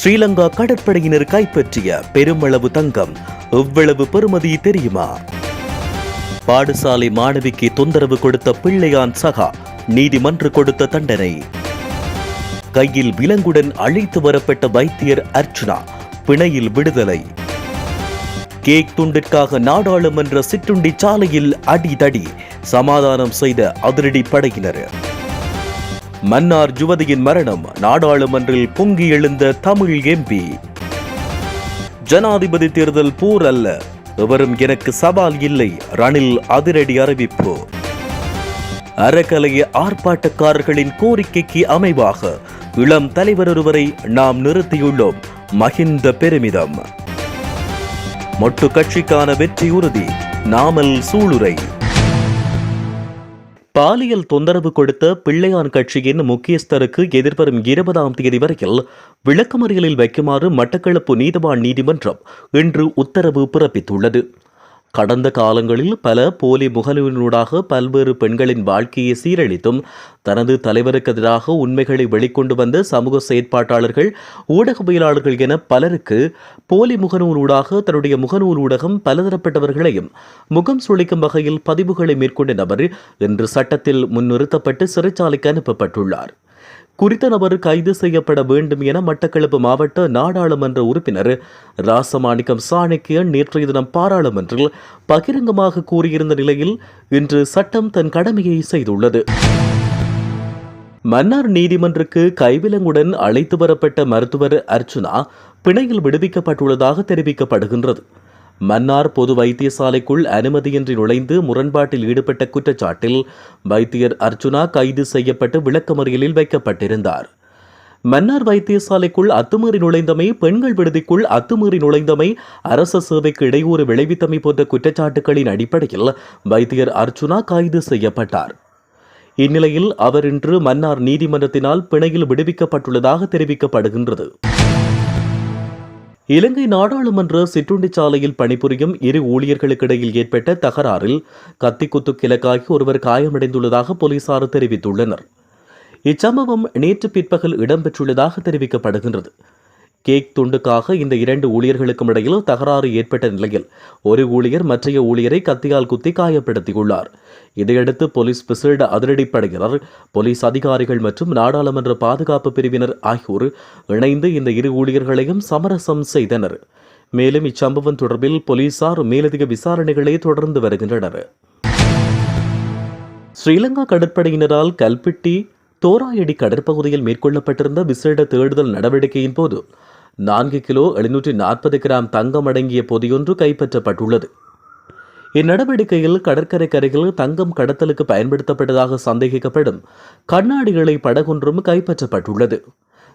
ஸ்ரீலங்கா கடற்படையினர் கைப்பற்றிய பெருமளவு தங்கம் எவ்வளவு பெறுமதி தெரியுமா? பாடசாலை மாணவிக்கு தொந்தரவு கொடுத்த பிள்ளையான் சகா நீதிமன்று கொடுத்த தண்டனை. கையில் விலங்குடன் அழைத்து வரப்பட்ட வைத்தியர் அர்ச்சுனா பிணையில் விடுதலை. கேக் துண்டிற்காக நாடாளுமன்ற சிற்றுண்டி சாலையில் அடிதடி சமாதானம் செய்த அதிரடி படையினர். மன்னார் ஜுவதியின் மரணம் நாடாளுமன்றில் பொங்கி எழுந்த தமிழ் எம்பி. ஜனாதிபதி தேர்தல் போர் அல்ல எவரும் எனக்கு சவால் இல்லை ரணில் அதிரடி அறிவிப்பு. அறக்கலைய ஆர்ப்பாட்டக்காரர்களின் கோரிக்கைக்கு அமைவாக இளம் தலைவர் ஒருவரை நாம் நிறுத்தியுள்ளோம் மகிந்த பெருமிதம். மொட்டு கட்சிக்கான வெற்றி உறுதி நாமல் சூளுரை. பாலியல் தொந்தரவு கொடுத்த பிள்ளையான் கட்சியின் முக்கியஸ்தருக்கு எதிர்வரும் இருபதாம் தேதி வரையில் விளக்கமறியலில் வைக்குமாறு மட்டக்களப்பு நீதிவான் நீதிமன்றம் இன்று உத்தரவு பிறப்பித்துள்ளது. கடந்த காலங்களில் பல போலி முகநூலினூடாக பல்வேறு பெண்களின் வாழ்க்கையை சீரழித்தும் தனது தலைவருக்கு எதிராக உண்மைகளை வெளிக்கொண்டு வந்த சமூக செயற்பாட்டாளர்கள் ஊடகவியலாளர்கள் என பலருக்கு போலி முகநூலூடாக தன்னுடைய முகநூல் ஊடகம் பலதரப்பட்டவர்களையும் முகம் சுளிக்கும் வகையில் பதிவுகளை மேற்கொண்ட நபர் இன்று சட்டத்தில் முன்னிறுத்தப்பட்டு சிறைச்சாலைக்கு அனுப்பப்பட்டுள்ளார். குறித்த நபர் கைது செய்யப்பட வேண்டும் என மட்டக்களப்பு மாவட்ட நாடாளுமன்ற உறுப்பினர் ராசமாணிக்கம் சாணக்கியன் நேற்றைய தினம் பாராளுமன்றில் பகிரங்கமாக கூறியிருந்த நிலையில் இன்று சட்டம் தன் கடமையை செய்துள்ளது. மன்னார் நீதிமன்றுக்கு கைவிலங்குடன் அழைத்து வரப்பட்ட மருத்துவர் அர்ச்சுனா பிணையில் விடுவிக்கப்பட்டுள்ளதாக தெரிவிக்கப்படுகின்றது. மன்னார் பொது வைத்தியசாலைக்குள் அனுமதியின்றி நுழைந்து முரண்பாட்டில் ஈடுபட்ட குற்றச்சாட்டில் வைத்தியர் அர்ச்சுனா கைது செய்யப்பட்டு விளக்கமறியலில் வைக்கப்பட்டிருந்தார். மன்னார் வைத்தியசாலைக்குள் அத்துமீறி நுழைந்தமை பெண்கள் விடுதிக்குள் அத்துமீறி நுழைந்தமை அரச சேவைக்கு இடையூறு விளைவித்தமை போன்ற குற்றச்சாட்டுகளின் அடிப்படையில் வைத்தியர் அர்ச்சுனா கைது செய்யப்பட்டார். இந்நிலையில் அவர் இன்று மன்னார் நீதிமன்றத்தினால் பிணையில் விடுவிக்கப்பட்டுள்ளதாக தெரிவிக்கப்படுகின்றது. இலங்கை நாடாளுமன்ற சிற்றுண்டி சாலையில் பணிபுரியும் இரு ஊழியர்களுக்கிடையில் ஏற்பட்ட தகராறில் கத்திக்குத்து கிழக்காகி ஒருவர் காயமடைந்துள்ளதாக போலீசார் தெரிவித்துள்ளனர். இச்சம்பவம் நேற்று பிற்பகல் இடம்பெற்றுள்ளதாக தெரிவிக்கப்படுகின்றது. கேக் துண்டுக்காக இந்த இரண்டு ஊழியர்களுக்கும் இடையில் தகராறு ஏற்பட்ட நிலையில் ஒரு ஊழியர் மற்றைய ஊழியரை கத்தியால் குத்தி காயப்படுத்தியுள்ளார். இதையடுத்து போலீஸ் விசேட அதிரடிப்படையினர் போலீஸ் அதிகாரிகள் மற்றும் நாடாளுமன்ற பாதுகாப்பு பிரிவினர் ஆகியோர் இணைந்து இந்த இரு ஊழியர்களையும் சமரசம் செய்தனர். மேலும் இச்சம்பவம் தொடர்பில் போலீசார் மேலதிக விசாரணைகளை தொடர்ந்து வருகின்றனர். ஸ்ரீலங்கா கடற்படையினரால் கல்பிட்டி தோராயடி கடற்பகுதியில் மேற்கொள்ளப்பட்டிருந்த விசேட தேடுதல் நடவடிக்கையின் போது நான்கு கிலோ எழுநூற்றி நாற்பது கிராம் தங்கம் அடங்கிய பொதியொன்று கைப்பற்றப்பட்டுள்ளது. இந்நடவடிக்கையில் கடற்கரை கரையில் தங்கம் கடத்தலுக்கு பயன்படுத்தப்பட்டதாக சந்தேகிக்கப்படும் கண்ணாடிகளை படகொன்றும் கைப்பற்றப்பட்டுள்ளது.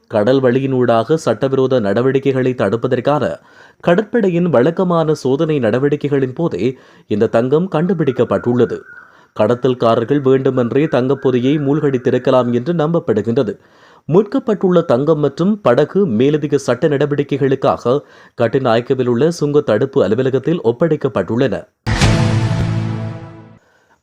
கடல் வழியினூடாக சட்டவிரோத நடவடிக்கைகளை தடுப்பதற்கான கடற்படையின் வழக்கமான சோதனை நடவடிக்கைகளின் போதே இந்த தங்கம் கண்டுபிடிக்கப்பட்டுள்ளது. கடத்தல்காரர்கள் வேண்டுமென்றே தங்கப்பொதியை மூழ்கடித்திருக்கலாம் என்று நம்பப்படுகின்றது. மீட்கப்பட்டுள்ள தங்கம் மற்றும் படகு மேலதிக சட்ட நடவடிக்கைகளுக்காக கட்டுநாயக்கவில் உள்ள சுங்க தடுப்பு அலுவலகத்தில் ஒப்படைக்கப்பட்டுள்ளன.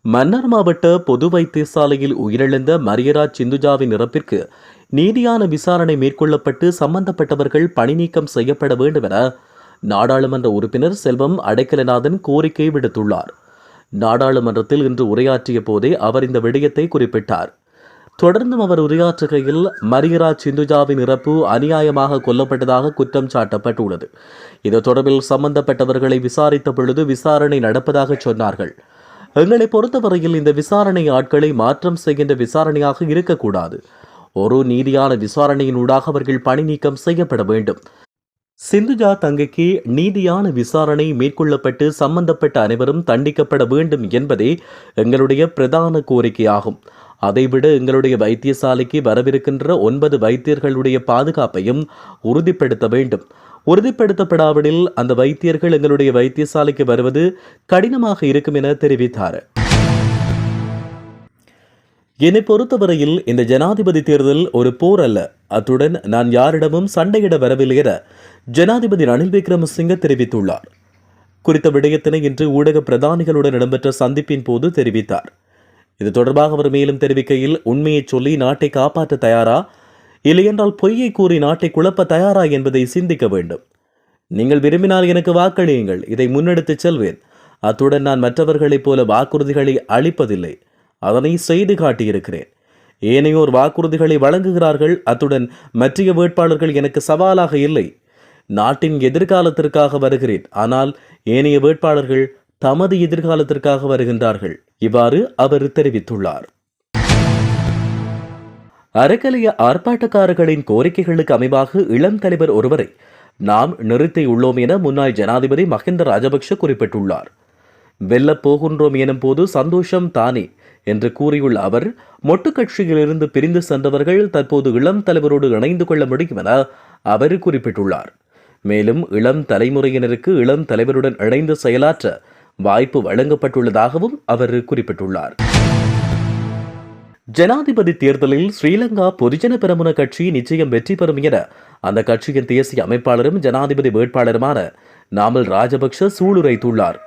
மன்னார் மாவட்ட பொது வைத்தியசாலையில் உயிரிழந்த மரியராஜ் சிந்துஜாவின் இறப்பிற்கு நீதியான விசாரணை மேற்கொள்ளப்பட்டு சம்பந்தப்பட்டவர்கள் பணிநீக்கம் செய்யப்பட வேண்டும் என நாடாளுமன்ற உறுப்பினர் செல்வம் அடைக்கலநாதன் கோரிக்கை விடுத்துள்ளார். நாடாளுமன்றத்தில் இன்று உரையாற்றிய போதே அவர் இந்த விடயத்தை குறிப்பிட்டார். தொடர்ந்தும் அவர் உரையாற்றுகையில் மரியராஜ் சிந்துஜாவின் இறப்பு அநியாயமாக கொல்லப்பட்டதாக குற்றம் சாட்டப்பட்டுள்ளது. இது தொடர்பில் சம்பந்தப்பட்டவர்களை விசாரித்த பொழுது விசாரணை நடப்பதாக சொன்னார்கள். எங்களை பொறுத்தவரையில் இந்த விசாரணை ஆட்களை மாற்றம் செய்கின்ற விசாரணையாக இருக்கக்கூடாது. ஒரு நீதியான விசாரணையினூடாக அவர்கள் பணி நீக்கம் செய்யப்பட வேண்டும். சிந்துஜா தங்கைக்கு நீதியான விசாரணை மேற்கொள்ளப்பட்டு சம்பந்தப்பட்ட அனைவரும் தண்டிக்கப்பட வேண்டும் என்பதே எங்களுடைய பிரதான கோரிக்கையாகும். அதைவிட எங்களுடைய வைத்தியசாலைக்கு வரவிருக்கின்ற ஒன்பது வைத்தியர்களுடைய பாதுகாப்பையும் உறுதிப்படுத்த வேண்டும். உறுதிப்படுத்தப்படாவிடில் அந்த வைத்தியர்கள் எங்களுடைய வைத்தியசாலைக்கு வருவது கடினமாக இருக்கும் என தெரிவித்தார். என்னை பொறுத்தவரையில் இந்த ஜனாதிபதி தேர்தல் ஒரு போர் அல்ல. அத்துடன் நான் யாரிடமும் சண்டையிட வரவில்லை என ஜனாதிபதி ரணில் விக்ரமசிங்க தெரிவித்துள்ளார். குறித்த விடயத்தினை இன்று ஊடக பிரதானிகளுடன் இடம்பெற்ற சந்திப்பின் போது தெரிவித்தார். இது தொடர்பாக அவர் மேலும் தெரிவிக்கையில் உண்மையை சொல்லி நாட்டை காப்பாற்ற தயாரா? இல்லையென்றால் பொய்யை கூறி நாட்டை குழப்ப தயாரா என்பதை சிந்திக்க வேண்டும். நீங்கள் விரும்பினால் எனக்கு வாக்களியுங்கள். இதை முன்னெடுத்துச் செல்வேன். அத்துடன் நான் மற்றவர்களைப் போல வாக்குறுதிகளை அளிப்பதில்லை. அதனை செய்து காட்டியிருக்கிறேன். ஏனையோர் வாக்குறுதிகளை வழங்குகிறார்கள். அத்துடன் மற்றைய வேட்பாளர்கள் எனக்கு சவாலாக இல்லை. நாட்டின் எதிர்காலத்திற்காக வருகிறேன். ஆனால் ஏனைய வேட்பாளர்கள் தமது எதிர்காலத்திற்காக வருகின்றார்கள். இவ்வாறு அவர் தெரிவித்துள்ளார். அறக்கலைய ஆர்ப்பாட்டக்காரர்களின் கோரிக்கைகளுக்கு அமைவாக இளம் தலைவர் ஒருவரை நாம் நிறுத்தியுள்ளோம் என முன்னாள் ஜனாதிபதி மஹிந்த ராஜபக்ஷ குறிப்பிட்டுள்ளார். வெல்லப் போகின்றோம் எனும் போது சந்தோஷம் தானே என்று கூறியுள்ள அவர் மொட்டு கட்சியிலிருந்து பிரிந்து சென்றவர்கள் தற்போது இளம் தலைவரோடு இணைந்து கொள்ள முடியும் என அவர் குறிப்பிட்டுள்ளார். மேலும் இளம் தலைமுறையினருக்கு இளம் தலைவருடன் இணைந்து செயலாற்ற வாய்ப்பு வழங்கப்பட்டுள்ளதாகவும் அவர் குறிப்பிட்டுள்ளார். ஜனாதிபதி தேர்தலில் ஸ்ரீலங்கா பொதுஜன பெரமுன கட்சி நிச்சயம் வெற்றி பெறும் என அந்த கட்சியின் தேசிய அமைப்பாளரும் ஜனாதிபதி வேட்பாளருமான நாமல் ராஜபக்ஷ சூளுரைத்துள்ளார்.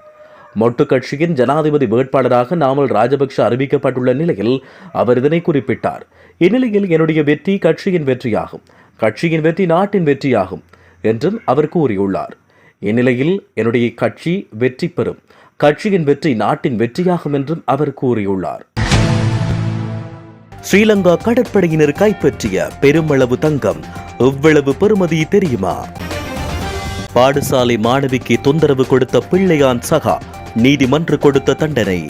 மொட்டு கட்சியின் ஜனாதிபதி வேட்பாளராக நாமல் ராஜபக்ஷ அறிவிக்கப்பட்டுள்ள நிலையில் அவர் இதனை குறிப்பிட்டார். இந்நிலையில் என்னுடைய வெற்றி கட்சியின் வெற்றியாகும் கட்சியின் வெற்றி நாட்டின் வெற்றியாகும் என்றும் அவர் கூறியுள்ளார். இந்நிலையில் என்னுடைய கட்சி வெற்றி பெறும். கட்சியின் வெற்றி நாட்டின் வெற்றியாகும் என்றும் அவர் கூறியுள்ளார். ஸ்ரீலங்கா கடற்படையினர் கைப்பற்றிய பெருமளவு தங்கம் எவ்வளவு பெறுமதி தெரியுமா? பாடசாலை மாணவிக்கு தொந்தரவு கொடுத்த பிள்ளையான் சகா நீதிமன்று கொடுத்த தண்டனை.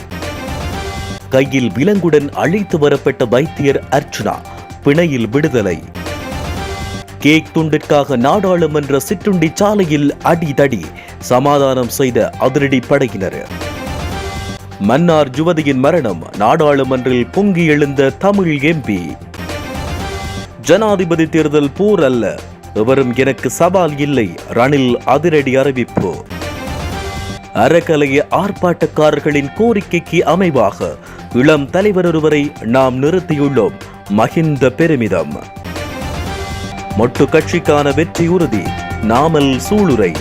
கையில் விலங்குடன் அழைத்து வரப்பட்ட வைத்தியர் அர்ச்சுனா பிணையில் விடுதலை. கேக் துண்டிற்காக நாடாளுமன்ற சிற்றுண்டி சாலையில் அடிதடி சமாதானம் செய்த அதிரடி படையினர் மன்னார் யுவதியின் மரணம் நாடாளுமன்றில் பொங்கி எழுந்த தமிழ் எம்பி. ஜனாதிபதி தேர்தல் போர் அல்ல எவரும் எனக்கு சவால் இல்லை ரணில் அதிரடி அறிவிப்பு. அறக்கலைய ஆர்ப்பாட்டக்காரர்களின் கோரிக்கைக்கு அமைவாக இளம் தலைவர் ஒருவரை நாம் நிறுத்தியுள்ளோம் மகிந்த பெருமிதம். மொட்டு கட்சிக்கான வெற்றி உறுதி நாமல் சூளுரை.